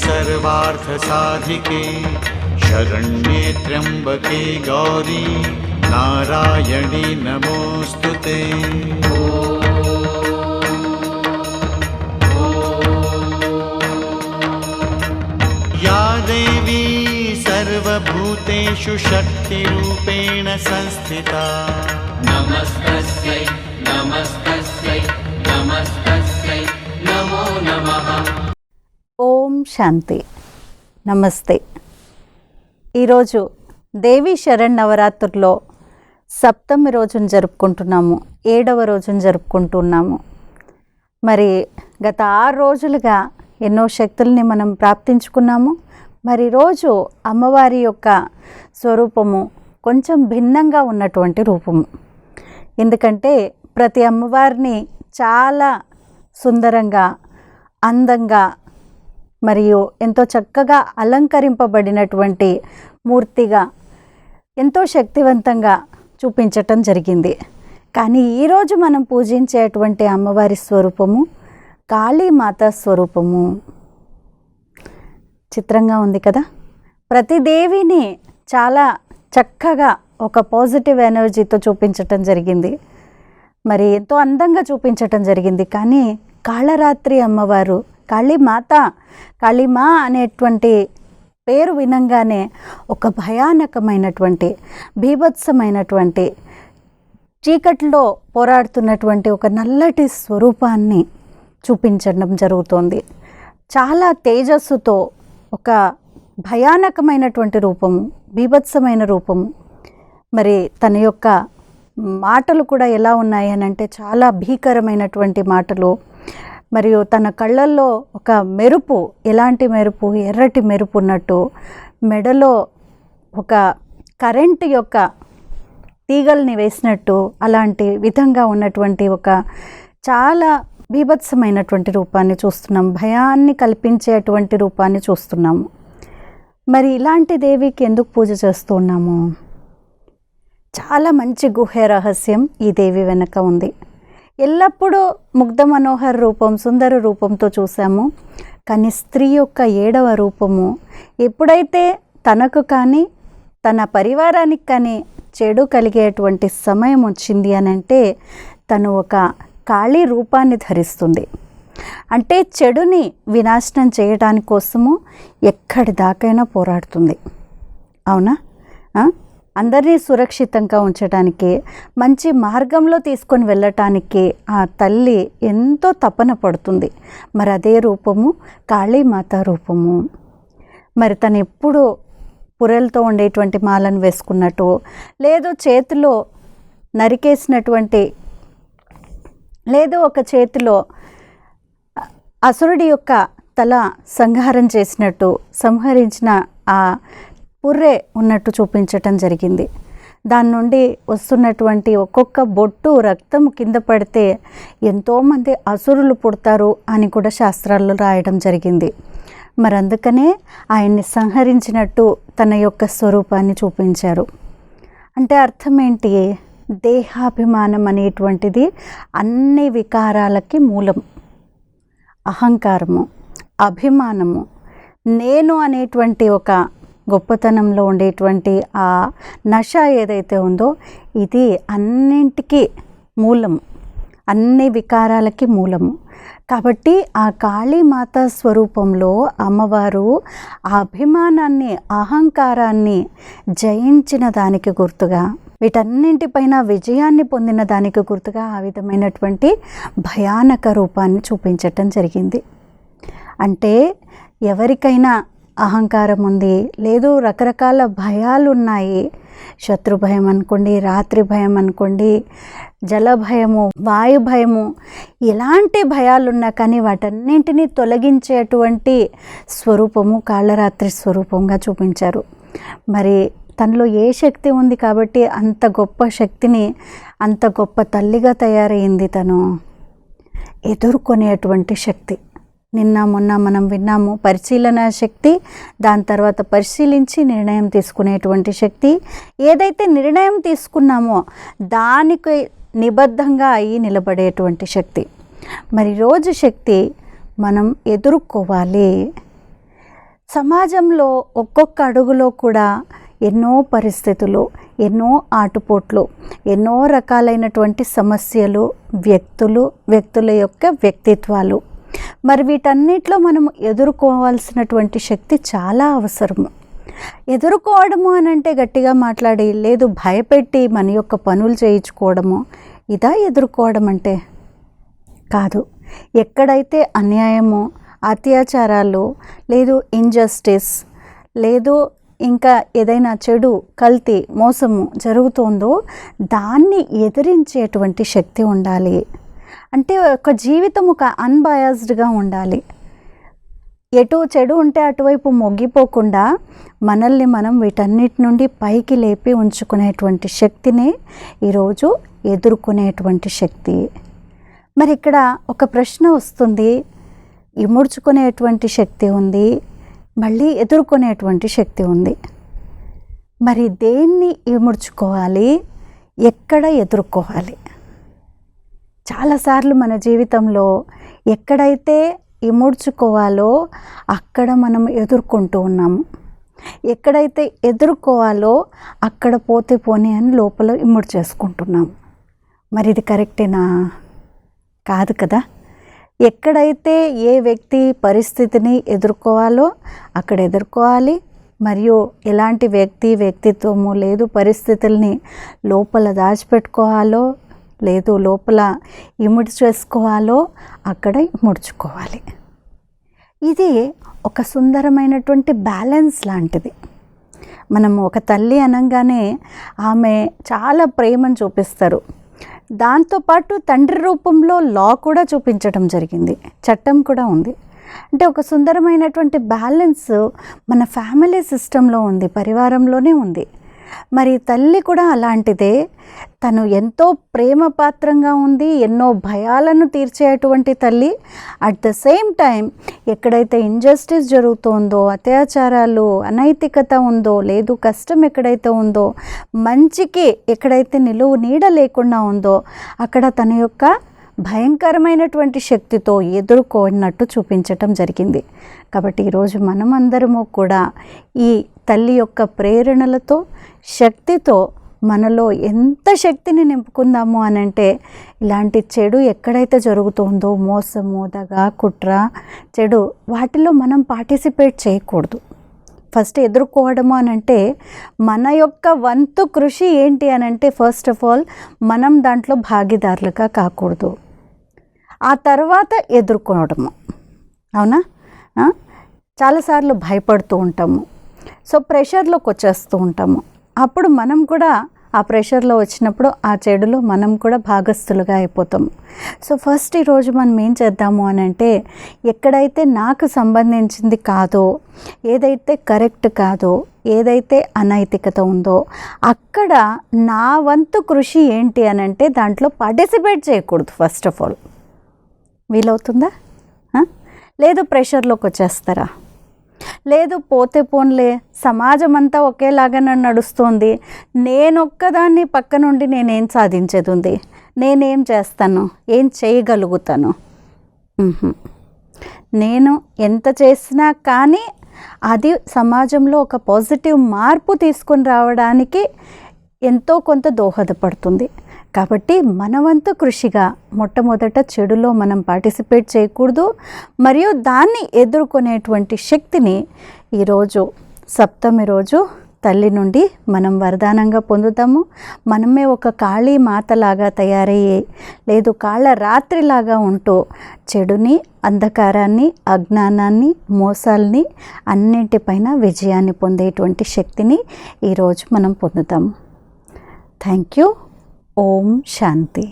सर्वार्थसाधिके शरण्ये त्र्यम्बके गौरी नारायणी नमोऽस्तु ते। या देवी सर्वभूतेषु शक्तिरूपेण संस्थिता। नमस्तस्यै नमस्तस्यै। శాంతి. నమస్తే. ఈరోజు దేవీ శరణ్ నవరాత్రుల్లో సప్తమి రోజును జరుపుకుంటున్నాము ఏడవ రోజును జరుపుకుంటున్నాము మరి గత ఆరు రోజులుగా ఎన్నో శక్తుల్ని మనం ప్రాప్తించుకున్నాము. మరి రోజు అమ్మవారి యొక్క స్వరూపము కొంచెం భిన్నంగా ఉన్నటువంటి రూపము. ఎందుకంటే ప్రతి అమ్మవారిని చాలా సుందరంగా అందంగా మరియు ఎంతో చక్కగా అలంకరింపబడినటువంటి మూర్తిగా ఎంతో శక్తివంతంగా చూపించటం జరిగింది. కానీ ఈరోజు మనం పూజించేటువంటి అమ్మవారి స్వరూపము కాళీమాత స్వరూపము. చిత్రంగా ఉంది కదా? ప్రతి దేవిని చాలా చక్కగా ఒక పాజిటివ్ ఎనర్జీతో చూపించటం జరిగింది. మరి ఎంతో అందంగా చూపించటం జరిగింది. కానీ కాళరాత్రి అమ్మవారు కాళీమాత కాళీమా అనేటువంటి పేరు వినంగానే ఒక భయానకమైనటువంటి బీభత్సమైనటువంటి చీకట్లో పోరాడుతున్నటువంటి ఒక నల్లటి స్వరూపాన్ని చూపించడం జరుగుతోంది. చాలా తేజస్సుతో ఒక భయానకమైనటువంటి రూపము బీభత్సమైన రూపము మరి తన యొక్క మాటలు కూడా ఎలా ఉన్నాయి అని అంటే చాలా భీకరమైనటువంటి మాటలు మరియు తన కళ్ళల్లో ఒక మెరుపు ఎలాంటి మెరుపు? ఎర్రటి మెరుపు ఉన్నట్టు మెడలో ఒక కరెంటు యొక్క తీగల్ని వేసినట్టు అలాంటి విధంగా ఉన్నటువంటి ఒక చాలా బీభత్సమైనటువంటి రూపాన్ని చూస్తున్నాం. భయాన్ని కల్పించేటువంటి రూపాన్ని చూస్తున్నాము మరి ఇలాంటి దేవికి ఎందుకు పూజ చేస్తూ ఉన్నాము? చాలా మంచి గుహ్య రహస్యం ఈ దేవి వెనక ఉంది. ఎల్లప్పుడూ ముగ్ధ మనోహర రూపం సుందర రూపంతో చూసాము కానీ స్త్రీ యొక్క ఏడవ రూపము ఎప్పుడైతే తనకు కానీ తన పరివారానికి కానీ చెడు కలిగేటువంటి సమయం వచ్చింది అని అంటే తను ఒక ఖాళీ రూపాన్ని ధరిస్తుంది. అంటే చెడుని వినాశనం చేయడానికి కోసము ఎక్కడి దాకైనా పోరాడుతుంది. అవునా? అందరినీ సురక్షితంగా ఉంచడానికి మంచి మార్గంలో తీసుకొని వెళ్ళటానికి ఆ తల్లి ఎంతో తపన పడుతుంది. మరి అదే రూపము కాళీమాత రూపము. మరి తను ఎప్పుడు పురలతో ఉండేటువంటి మాలను వేసుకున్నట్టు లేదో చేతిలో నరికేసినటువంటి లేదో ఒక చేతిలో అసురుడి యొక్క తల సంహారం చేసినట్టు సంహరించిన ఆ పుర్రే ఉన్నట్టు చూపించటం జరిగింది. దాని నుండి వస్తున్నటువంటి ఒక్కొక్క బొట్టు రక్తం కింద పడితే ఎంతోమంది అసురులు పుడతారు అని కూడా శాస్త్రాల్లో రాయడం జరిగింది. మరి అందుకనే ఆయన్ని సంహరించినట్టు తన యొక్క స్వరూపాన్ని చూపించారు. అంటే అర్థం ఏంటి? దేహాభిమానం అనేటువంటిది అన్ని వికారాలకి మూలం. అహంకారము అభిమానము. నేను అనేటువంటి ఒక గొప్పతనంలో ఉండేటువంటి ఆ నష ఏదైతే ఉందో ఇది అన్నింటికి మూలము. అన్ని వికారాలకి మూలము. కాబట్టి ఆ కాళీమాత స్వరూపంలో అమ్మవారు ఆ అభిమానాన్ని అహంకారాన్ని జయించిన దానికి గుర్తుగా వీటన్నింటిపైన విజయాన్ని పొందిన దానికి గుర్తుగా ఆ విధమైనటువంటి భయానక రూపాన్ని చూపించటం జరిగింది. అంటే ఎవరికైనా అహంకారం ఉంది. లేదు రకరకాల భయాలు ఉన్నాయి శత్రు భయం అనుకోండి రాత్రి భయం అనుకోండి జల భయము వాయు భయము ఎలాంటి భయాలున్నా కానీ వాటన్నింటినీ తొలగించేటువంటి స్వరూపము కాళ్ళరాత్రి స్వరూపంగా చూపించారు. మరి తనలో ఏ శక్తి ఉంది కాబట్టి అంత గొప్ప శక్తిని అంత గొప్ప తల్లిగా తయారైంది తను. ఎదుర్కొనేటువంటి శక్తి. నిన్న మొన్న మనం విన్నాము. పరిశీలన శక్తి దాని తర్వాత పరిశీలించి నిర్ణయం తీసుకునేటువంటి శక్తి. ఏదైతే నిర్ణయం తీసుకున్నామో దానికి నిబద్ధంగా అయ్యి నిలబడేటువంటి శక్తి. మరి రోజు శక్తి మనం ఎదుర్కోవాలి. సమాజంలో ఒక్కొక్క అడుగులో కూడా ఎన్నో పరిస్థితులు ఎన్నో ఆటుపోట్లు ఎన్నో రకాలైనటువంటి సమస్యలు వ్యక్తులు వ్యక్తుల యొక్క వ్యక్తిత్వాలు. మరి వీటన్నిటిలో మనం ఎదుర్కోవాల్సినటువంటి శక్తి చాలా అవసరము. ఎదుర్కోవడము అని అంటే గట్టిగా మాట్లాడి లేదు భయపెట్టి మన యొక్క పనులు చేయించుకోవడము ఇదా ఎదుర్కోవడం అంటే? కాదు. ఎక్కడైతే అన్యాయము అత్యాచారాలు లేదు ఇంజస్టిస్ లేదు ఇంకా ఏదైనా చెడు కల్తీ మోసము జరుగుతుందో దాన్ని ఎదిరించేటువంటి శక్తి ఉండాలి. అంటే ఒక జీవితం ఒక అన్బయాస్డ్గా ఉండాలి. ఎటు చెడు ఉంటే అటువైపు మొగ్గిపోకుండా మనల్ని మనం వీటన్నిటి నుండి పైకి లేపి ఉంచుకునేటువంటి శక్తిని ఈరోజు ఎదుర్కొనేటువంటి శక్తి. మరి ఇక్కడ ఒక ప్రశ్న వస్తుంది. ఇముడ్చుకునేటువంటి శక్తి ఉంది. మళ్ళీ ఎదుర్కొనేటువంటి శక్తి ఉంది. మరి దేన్ని ఇముడ్చుకోవాలి? ఎక్కడ ఎదుర్కోవాలి? చాలాసార్లు మన జీవితంలో ఎక్కడైతే ఇముడ్చుకోవాలో అక్కడ మనం ఎదుర్కొంటూ ఉన్నాము ఎక్కడైతే ఎదుర్కోవాలో అక్కడ పోతే పోనీ అని లోపల ఇమ్ముడు చేసుకుంటున్నాం. మరి ఇది కరెక్టేనా? కాదు కదా. ఎక్కడైతే ఏ వ్యక్తి పరిస్థితిని ఎదుర్కోవాలో అక్కడ ఎదుర్కోవాలి. మరియు ఎలాంటి వ్యక్తి వ్యక్తిత్వము లేదు పరిస్థితుల్ని లోపల దాచిపెట్టుకోవాలో లేదు లోపల ఇముడి చేసుకోవాలో అక్కడ ముడుచుకోవాలి. ఇది ఒక సుందరమైనటువంటి బ్యాలెన్స్ లాంటిది. మనం ఒక తల్లి అనగానే ఆమె చాలా ప్రేమను చూపిస్తారు. దాంతోపాటు తండ్రి రూపంలో లా కూడా చూపించడం జరిగింది. చట్టం కూడా ఉంది. అంటే ఒక సుందరమైనటువంటి బ్యాలెన్స్ మన ఫ్యామిలీ సిస్టంలో ఉంది పరివారంలోనే ఉంది. మరి తల్లి కూడా అలాంటిదే. తను ఎంతో ప్రేమ పాత్రంగా ఉంది ఎన్నో భయాలను తీర్చేటువంటి తల్లి. అట్ ద సేమ్ టైం ఎక్కడైతే ఇంజస్టిస్ జరుగుతోందో అత్యాచారాలు అనైతికత ఉందో లేదు కష్టం ఎక్కడైతే ఉందో మంచికి ఎక్కడైతే నిలువు నీడ లేకుండా ఉందో అక్కడ తన యొక్క భయంకరమైనటువంటి శక్తితో ఎదుర్కొన్నట్టు చూపించటం జరిగింది. కాబట్టి ఈరోజు మనమందరము కూడా ఈ తల్లి యొక్క ప్రేరణలతో శక్తితో మనలో ఎంత శక్తిని నింపుకుందాము అని అంటే ఇలాంటి చెడు ఎక్కడైతే జరుగుతుందో మోసము దగ కుట్ర చెడు వాటిలో మనం పార్టిసిపేట్ చేయకూడదు. ఫస్ట్ ఎదుర్కోవడము అని అంటే మన యొక్క వంతు కృషి ఏంటి అనంటే ఫస్ట్ ఆఫ్ ఆల్ మనం దాంట్లో భాగీదారులుగా కాకూడదు. ఆ తర్వాత ఎదుర్కోవడము అవునా? చాలాసార్లు భయపడుతూ ఉంటాము. సో ప్రెషర్లోకి వచ్చేస్తూ ఉంటాము. అప్పుడు మనం కూడా ఆ ప్రెషర్లో వచ్చినప్పుడు ఆ చెడులో మనం కూడా భాగస్థులుగా అయిపోతాము. సో ఫస్ట్ ఈరోజు మనం ఏం చేద్దాము అని అంటే ఎక్కడైతే నాకు సంబంధించింది కాదో ఏదైతే కరెక్ట్ కాదో ఏదైతే అనైతికత ఉందో అక్కడ నా వంతు కృషి ఏంటి అని అంటే దాంట్లో పార్టిసిపేట్ చేయకూడదు ఫస్ట్ ఆఫ్ ఆల్. వీలవుతుందా? లేదు ప్రెషర్లోకి వచ్చేస్తారా? లేదు పోతే పోన్లే సమాజం అంతా ఒకేలాగా నన్ను నడుస్తోంది. నేనొక్కదాన్ని పక్క నుండి నేనేం సాధించేది ఉంది నేనేం చేస్తాను? ఏం చేయగలుగుతాను? నేను ఎంత చేసినా కానీ అది సమాజంలో ఒక పాజిటివ్ మార్పు తీసుకొని రావడానికి ఎంతో కొంత దోహదపడుతుంది. కాబట్టి మనవంతు కృషిగా మొట్టమొదట చెడులో మనం పార్టిసిపేట్ చేయకూడదు మరియు దాన్ని ఎదుర్కొనేటువంటి శక్తిని ఈరోజు సప్తమి రోజు తల్లి నుండి మనం వరదానంగా పొందుతాము. మనమే ఒక కాళీ మాతలాగా తయారయ్యి లేదు కాళ్ళ రాత్రిలాగా ఉంటూ చెడుని అంధకారాన్ని అజ్ఞానాన్ని మోసాల్ని అన్నింటిపైన విజయాన్ని పొందేటువంటి శక్తిని ఈరోజు మనం పొందుతాము. Thank you. Om Shanti